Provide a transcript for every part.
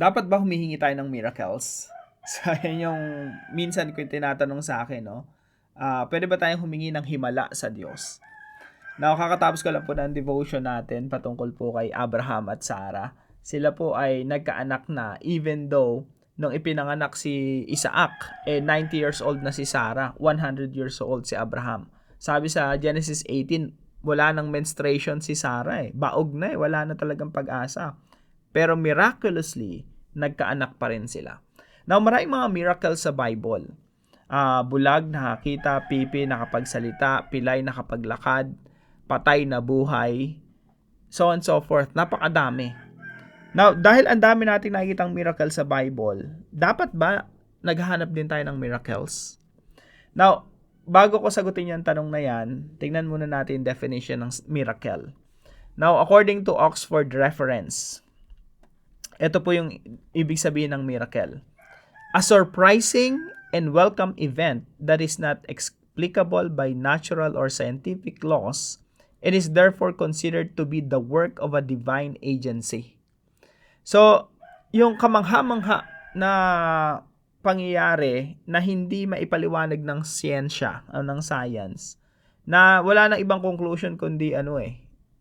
dapat ba humihingi tayo ng miracles? So, yan yung minsan ko yung tinatanong sa akin, no? Ah, pwede ba tayong humingi ng himala sa Diyos? Now, kakatapos ko lang po ng devotion natin patungkol po kay Abraham at Sarah. Sila po ay nagkaanak na even though nung ipinanganak si Isaac, eh 90 years old na si Sarah, 100 years old si Abraham. Sabi sa Genesis 18, wala nang menstruation si Sarah eh. Baog na eh, wala na talagang pag-asa. Pero miraculously, nagkaanak pa rin sila. Now, maraming mga miracles sa Bible. Ah, bulag, nakakita, pipi, nakapagsalita, pilay, nakapaglakad, patay na buhay, so on so forth. Napakadami. Now, dahil ang dami nating nakikitang miracle sa Bible, dapat ba naghahanap din tayo ng miracles? Now, bago ko sagutin yung tanong na yan, tingnan muna natin definition ng miracle. Now, according to Oxford Reference, ito po yung ibig sabihin ng miracle. A surprising and welcome event that is not explicable by natural or scientific laws and is therefore considered to be the work of a divine agency. So, yung kamangha-mangha na pangyayari na hindi maipaliwanag ng siyensya o ng science na wala nang ibang conclusion kundi ano eh,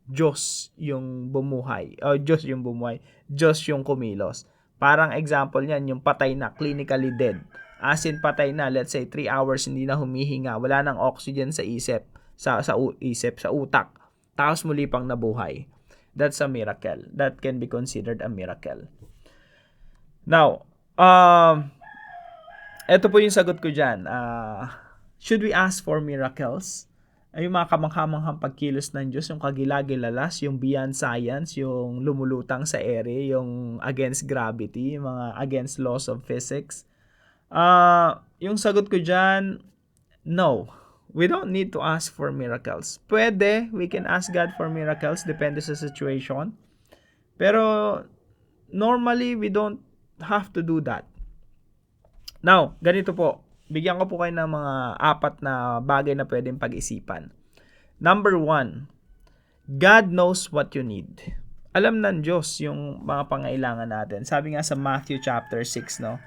Diyos yung bumuhay. O Diyos yung bumuhay. Diyos yung kumilos. Parang example niyan, yung patay na, clinically dead. As in patay na, let's say 3 hours hindi na humihinga, wala nang oxygen sa isip, sa sa isip, sa utak. Tapos muli pang nabuhay. That's a miracle. That can be considered a miracle. Now, um, ito po yung sagot ko dyan. Ah, should we ask for miracles? Ay, yung mga kamanghamanghang pagkilos ng Diyos, yung kagilagilalas, yung beyond science, yung lumulutang sa ere, yung against gravity, yung mga against laws of physics. Ah, yung sagot ko dyan, no. We don't need to ask for miracles. Pwede, we can ask God for miracles, depende sa situation. Pero, normally, we don't have to do that. Now, ganito po. Bigyan ko po kayo ng mga apat na bagay na pwedeng pag-isipan. Number one, God knows what you need. Alam ng Diyos yung mga pangailangan natin. Sabi nga sa Matthew chapter 6, no?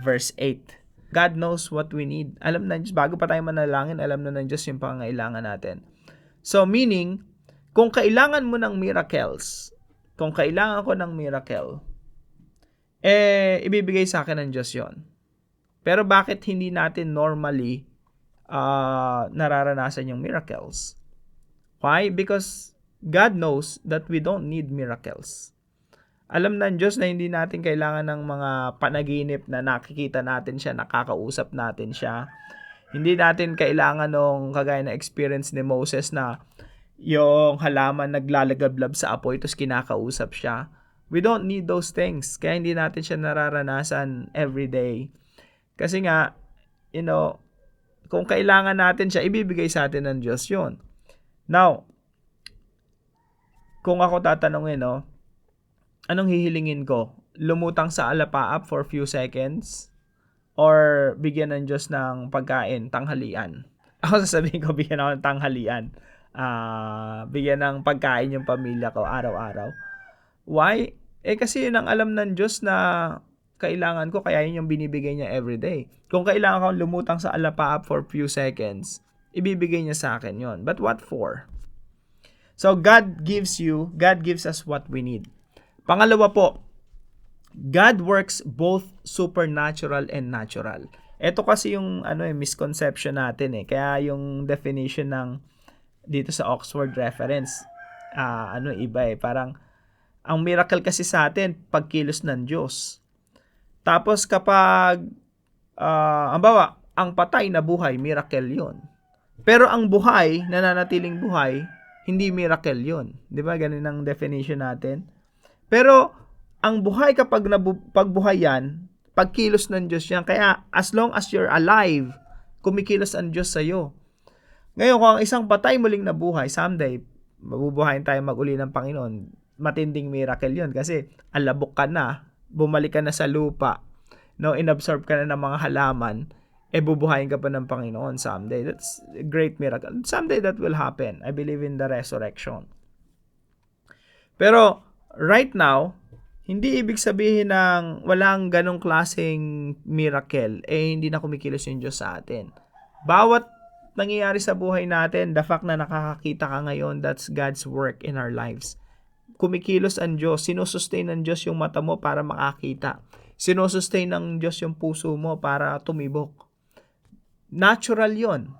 Verse 8. God knows what we need. Alam ng Diyos, bago pa tayo manalangin, alam na ng Diyos yung pangailangan natin. So, meaning, kung kailangan mo ng miracles, kung kailangan ko ng miracle, eh, ibibigay sa akin ng Diyos yon. Pero bakit hindi natin normally uh, nararanasan yung miracles? Why? Because God knows that we don't need miracles. Alam ng Diyos na hindi natin kailangan ng mga panaginip na nakikita natin siya, nakakausap natin siya. Hindi natin kailangan nung kagaya na experience ni Moses na yung halaman naglalagablab sa apoy tapos kinakausap siya. We don't need those things. Kaya hindi natin siya nararanasan every day. Kasi nga, you know, kung kailangan natin siya, ibibigay sa atin ng Diyos yun. Now, kung ako tatanungin, no, anong hihilingin ko? Lumutang sa alapaap for few seconds? Or bigyan ng Diyos ng pagkain, tanghalian? Ako sasabihin ko, bigyan ako ng tanghalian. Uh, bigyan ng pagkain yung pamilya ko araw-araw. Why? Eh kasi yun ang alam ng Diyos na kailangan ko, kaya yun yung binibigay niya everyday. Kung kailangan ko lumutang sa alapaap for few seconds, ibibigay niya sa akin yon. But what for? So God gives you, God gives us what we need. Pangalawa po, God works both supernatural and natural. Ito kasi yung ano eh, misconception natin eh. Kaya yung definition ng dito sa Oxford reference, uh, ano iba eh, parang ang miracle kasi sa atin, pagkilos ng Diyos. Tapos kapag, uh, ang bawa, ang patay na buhay, miracle yon. Pero ang buhay, nananatiling buhay, hindi miracle yon. Di ba? Ganun ang definition natin. Pero, ang buhay kapag nabu- pagbuhay yan, pagkilos ng Diyos yan. Kaya, as long as you're alive, kumikilos ang Diyos sa'yo. Ngayon, kung ang isang patay muling nabuhay, someday, mabubuhayin tayo mag-uli ng Panginoon, matinding miracle yun kasi alabok ka na, bumalik ka na sa lupa, no, inabsorb ka na ng mga halaman, eh bubuhayin ka pa ng Panginoon someday. That's a great miracle. Someday that will happen. I believe in the resurrection. Pero right now, Hindi ibig sabihin ng walang ganong klaseng miracle, eh hindi na kumikilos yung Diyos sa atin. Bawat nangyayari sa buhay natin, the fact na nakakakita ka ngayon, that's God's work in our lives. Kumikilos ang Diyos, sinusustain ng Diyos yung mata mo para makakita. Sinusustain ng Diyos yung puso mo para tumibok. Natural yon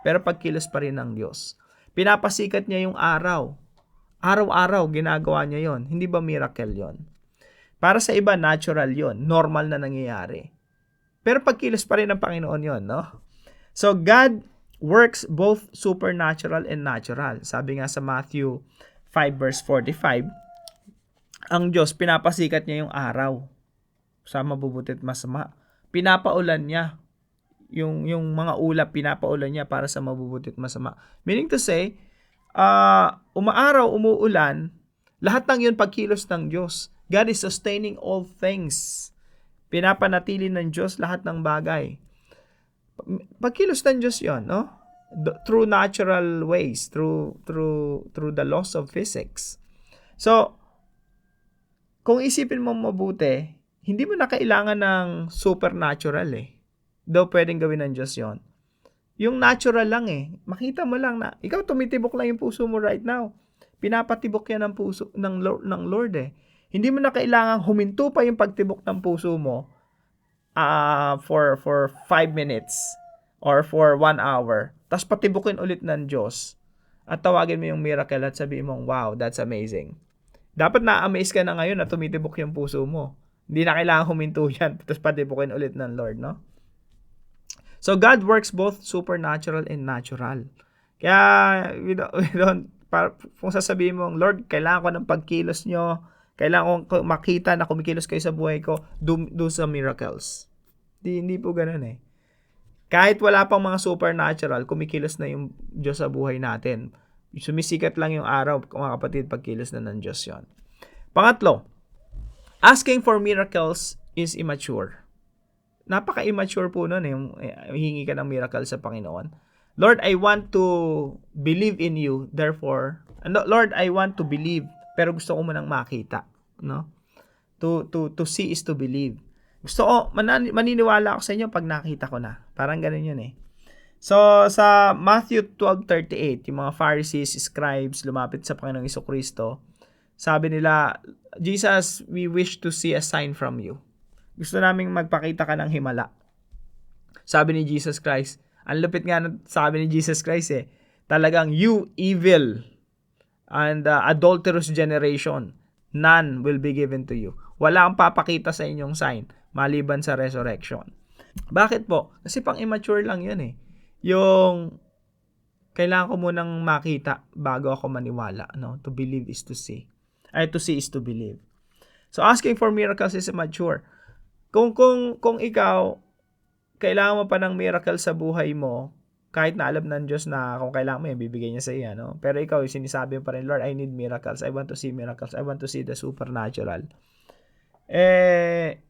pero pagkilos pa rin ng Diyos. Pinapasikat niya yung araw. Araw-araw ginagawa niya yon. Hindi ba miracle yon? Para sa iba, natural yon. Normal na nangyayari. Pero pagkilos pa rin ng Panginoon yon, no? So, God works both supernatural and natural. Sabi nga sa Matthew 5 verse 45, ang Diyos, pinapasikat niya yung araw sa mabubuti at masama. Pinapaulan niya yung yung mga ulap pinapaulan niya para sa mabubuti at masama. Meaning to say, uh, umaaraw, umuulan, lahat ng yun pagkilos ng Diyos. God is sustaining all things. Pinapanatili ng Diyos lahat ng bagay. Pagkilos ng Diyos yon, no? Through natural ways, through through through the laws of physics. So, kung isipin mo mabuti, hindi mo na kailangan ng supernatural eh. Though pwedeng gawin ng Diyos yon. Yung natural lang eh. Makita mo lang na, ikaw tumitibok lang yung puso mo right now. Pinapatibok yan ng puso ng Lord, ng Lord eh. Hindi mo na kailangan huminto pa yung pagtibok ng puso mo uh, for for 5 minutes or for 1 hour. Tapos patibukin ulit ng Diyos at tawagin mo yung miracle at sabihin mong, wow, that's amazing. Dapat na-amaze ka na ngayon na tumitibok yung puso mo. Hindi na kailangan huminto yan tapos patibukin ulit ng Lord, no? So, God works both supernatural and natural. Kaya, we don't, we don't para, kung sasabihin mo, Lord, kailangan ko ng pagkilos nyo, kailangan ko makita na kumikilos kayo sa buhay ko, do, do some miracles. Di, hindi po ganun eh. Kahit wala pang mga supernatural, kumikilos na yung Diyos sa buhay natin. Sumisikat lang yung araw, mga kapatid, pagkilos na ng Diyos yon. Pangatlo, asking for miracles is immature. Napaka-immature po nun eh, yung eh, hingi ka ng miracle sa Panginoon. Lord, I want to believe in you, therefore, Lord, I want to believe, pero gusto ko munang makita no? To to to see is to believe. Gusto ko manan, maniniwala ako sa inyo pag nakita ko na. Parang ganun 'yun eh. So sa Matthew 12:38, yung mga Pharisees, scribes lumapit sa Panginoong Kristo. Sabi nila, Jesus, we wish to see a sign from you. Gusto naming magpakita ka ng himala. Sabi ni Jesus Christ, ang lupit nga sabi ni Jesus Christ eh, talagang you evil and uh, adulterous generation none will be given to you. Wala kang papakita sa inyong sign maliban sa resurrection. Bakit po? Kasi pang immature lang yun eh. Yung kailangan ko munang makita bago ako maniwala. No? To believe is to see. Ay, to see is to believe. So, asking for miracles is immature. Kung, kung, kung ikaw, kailangan mo pa ng miracle sa buhay mo, kahit na alam ng Diyos na kung kailangan mo yan, bibigay niya sa iyo, no? Pero ikaw, sinisabi mo pa rin, Lord, I need miracles. I want to see miracles. I want to see the supernatural. Eh,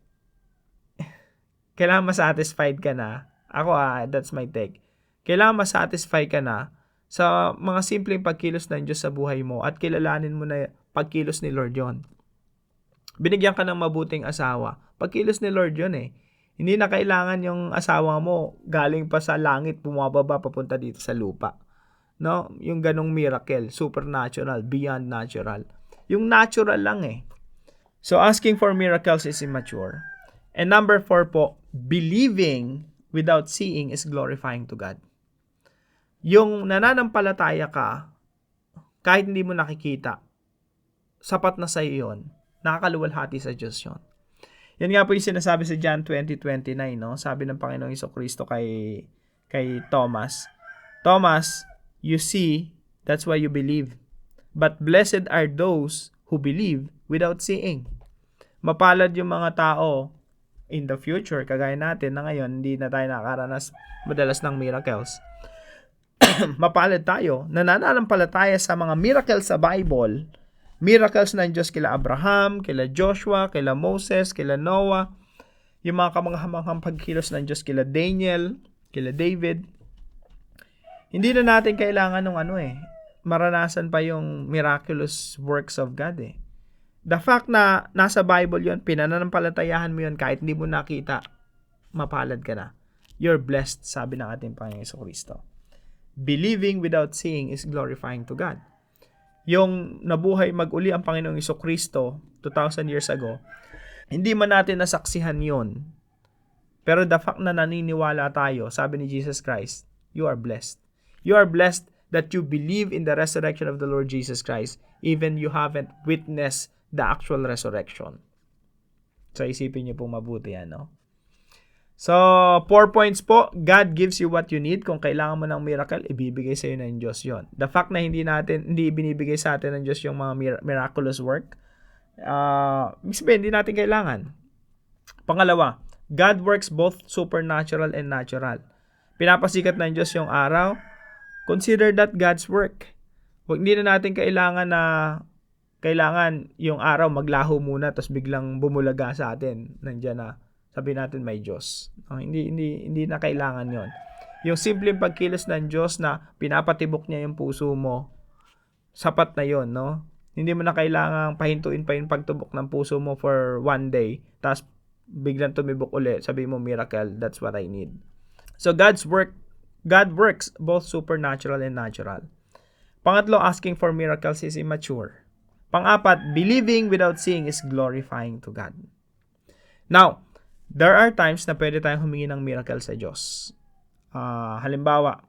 kailangan ma-satisfied ka na. Ako, ah, that's my take. Kailangan ma-satisfy ka na sa mga simpleng pagkilos ng Diyos sa buhay mo at kilalanin mo na pagkilos ni Lord yon. Binigyan ka ng mabuting asawa. Pagkilos ni Lord yon eh hindi na kailangan yung asawa mo galing pa sa langit bumababa papunta dito sa lupa. No? Yung ganong miracle, supernatural, beyond natural. Yung natural lang eh. So asking for miracles is immature. And number four po, believing without seeing is glorifying to God. Yung nananampalataya ka, kahit hindi mo nakikita, sapat na sa iyo yun. Nakakaluwalhati sa Diyos yun. Yan nga po yung sinasabi sa John 20:29, no? Sabi ng Panginoong Kristo kay kay Thomas, Thomas, you see, that's why you believe. But blessed are those who believe without seeing. Mapalad yung mga tao in the future, kagaya natin na ngayon, hindi na tayo nakaranas madalas ng miracles. Mapalad tayo, nananampalataya sa mga miracles sa Bible, miracles ng Diyos kila Abraham, kila Joshua, kila Moses, kila Noah, yung mga kamanghamanghang pagkilos ng Diyos kila Daniel, kila David. Hindi na natin kailangan ng ano eh, maranasan pa yung miraculous works of God eh. The fact na nasa Bible yon pinananampalatayahan mo yon kahit hindi mo nakita, mapalad ka na. You're blessed, sabi ng ating Panginoon Yeso Kristo. Believing without seeing is glorifying to God. Yung nabuhay maguli ang Panginoong Yeso Kristo 2,000 years ago, hindi man natin nasaksihan yon. Pero the fact na naniniwala tayo, sabi ni Jesus Christ, you are blessed. You are blessed that you believe in the resurrection of the Lord Jesus Christ, even you haven't witnessed the actual resurrection. So, isipin niyo po mabuti yan, no? So, four points po. God gives you what you need. Kung kailangan mo ng miracle, ibibigay sa iyo ng Diyos yon. The fact na hindi natin, hindi binibigay sa atin ng Diyos yung mga mir- miraculous work, uh, sabihin, hindi natin kailangan. Pangalawa, God works both supernatural and natural. Pinapasikat ng Diyos yung araw. Consider that God's work. Huwag hindi na natin kailangan na kailangan yung araw maglaho muna tapos biglang bumulaga sa atin. Nandiyan na sabi natin may Diyos. No, hindi hindi hindi na kailangan 'yon. Yung simpleng pagkilos ng Diyos na pinapatibok niya yung puso mo, sapat na 'yon, no? Hindi mo na kailangang pahintuin pa yung pagtubok ng puso mo for one day, tapos biglang tumibok uli, sabi mo miracle, that's what I need. So God's work, God works both supernatural and natural. Pangatlo, asking for miracles is immature. Pangapat, believing without seeing is glorifying to God. Now, there are times na pwede tayong humingi ng miracle sa Diyos. Uh, halimbawa,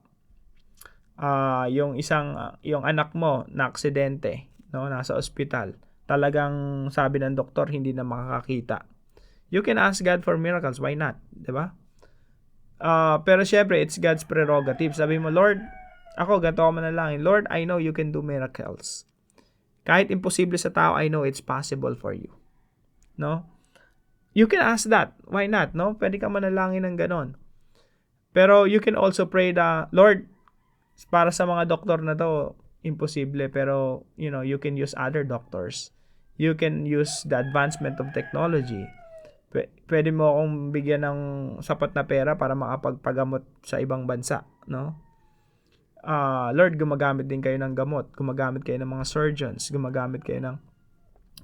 uh, yung isang, uh, yung anak mo na aksidente, no, nasa ospital, talagang sabi ng doktor hindi na makakakita. You can ask God for miracles, why not? 'Di ba? Uh, pero syempre, it's God's prerogative. Sabi mo, Lord, ako, ganito ako manalangin. Lord, I know you can do miracles. Kahit imposible sa tao, I know it's possible for you. No? You can ask that. Why not? No? Pwede ka manalangin ng ganon. Pero you can also pray the, Lord, para sa mga doktor na to, imposible. Pero, you know, you can use other doctors. You can use the advancement of technology. Pwede mo akong bigyan ng sapat na pera para makapagpagamot sa ibang bansa, no? Uh, Lord, gumagamit din kayo ng gamot. Gumagamit kayo ng mga surgeons. Gumagamit kayo ng...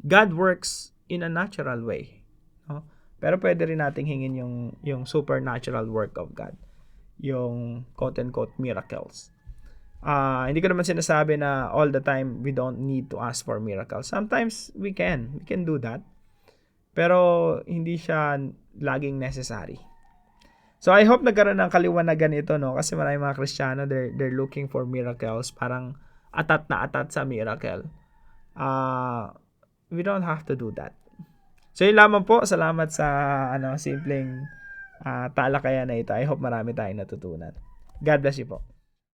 God works in a natural way. No? Pero pwede rin nating hingin yung, yung supernatural work of God. Yung quote-unquote miracles. Uh, hindi ko naman sinasabi na all the time we don't need to ask for miracles. Sometimes we can. We can do that. Pero hindi siya laging necessary. So I hope nagkaroon ng kaliwanagan ito no kasi maraming mga Kristiyano they're they're looking for miracles, parang atat na atat sa miracle. Uh, we don't have to do that. So yun lamang po, salamat sa ano simpleng uh, talakayan na ito. I hope marami tayong natutunan. God bless you po.